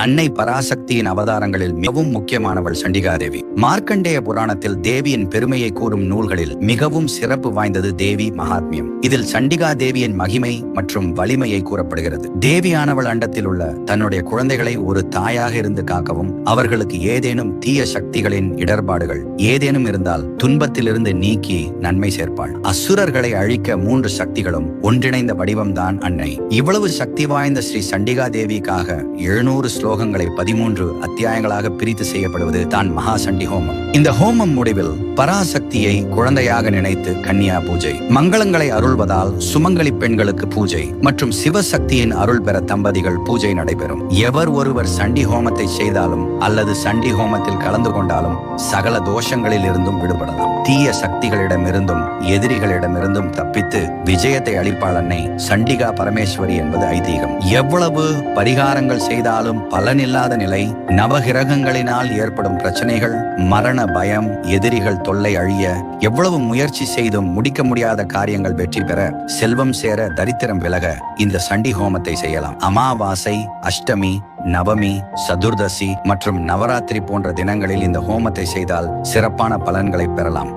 அன்னை பராசக்தியின் அவதாரங்களில் மிகவும் முக்கியமானவள் சண்டிகாதேவி. மார்க்கண்டேய புராணத்தில் தேவியின் பெருமையை கூறும் நூல்களில் மிகவும் சிறப்பு வாய்ந்தது தேவி மகாத்மியம். இதில் சண்டிகா தேவியின் மகிமை மற்றும் வலிமையை கூறப்படுகிறது. தேவியானவள் அண்டத்தில் உள்ள தன்னுடைய குழந்தைகளை ஒரு தாயாக இருந்து காக்கவும் அவர்களுக்கு ஏதேனும் தீய சக்திகளின் இடர்பாடுகள் ஏதேனும் இருந்தால் துன்பத்திலிருந்து நீக்கி நன்மை சேர்ப்பாள். அசுரர்களை அழிக்க மூன்று சக்திகளும் ஒன்றிணைந்த வடிவம்தான் அன்னை. இவ்வளவு சக்தி வாய்ந்த ஸ்ரீ சண்டிகா தேவிக்காக எழுநூறு ஸ்லோகங்களை பதிமூன்று அத்தியாயங்களாக பிரித்து செய்யப்படுவது தான் மகாசண்டி ஹோமம். இந்த ஹோமம் முடிவில் பராசக்தியை குழந்தையாக நினைத்து கன்னியா பூஜை. மங்களங்களை அருள்வதால் சுமங்கலி பெண்களுக்கு பூஜை மற்றும் சிவசக்தியின் அருள் பெற தம்பதிகள் பூஜை நடைபெறும். எவர் ஒருவர் சண்டி ஹோமத்தை செய்தாலும் அல்லது சண்டி ஹோமத்தில் கலந்து கொண்டாலும் சகல தோஷங்களில் இருந்தும் விடுபடலாம். தீய சக்திகளிடமிருந்தும் எதிரிகளிடமிருந்தும் தப்பித்து விஜயத்தை அளிப்பாள் அன்னை சண்டிகா பரமேஸ்வரி என்பது ஐதீகம். எவ்வளவு பரிகாரங்கள் செய்தாலும் பலனில்லாத நிலை நவகிரகங்களினால் ஏற்படும் பிரச்சனைகள் மரண பயம் எதிரிகள் தொல்லை அழிய எவ்வளவு முயற்சி செய்தும் முடிக்க முடியாத காரியங்கள் வெற்றி பெற செல்வம் சேர தரித்திரம் விலக இந்த சண்டி ஹோமத்தை செய்யலாம். அமாவாசை அஷ்டமி நவமி சதுர்தசி மற்றும் நவராத்திரி போன்ற தினங்களில் இந்த ஹோமத்தை செய்தால் சிறப்பான பலன்களை பெறலாம்.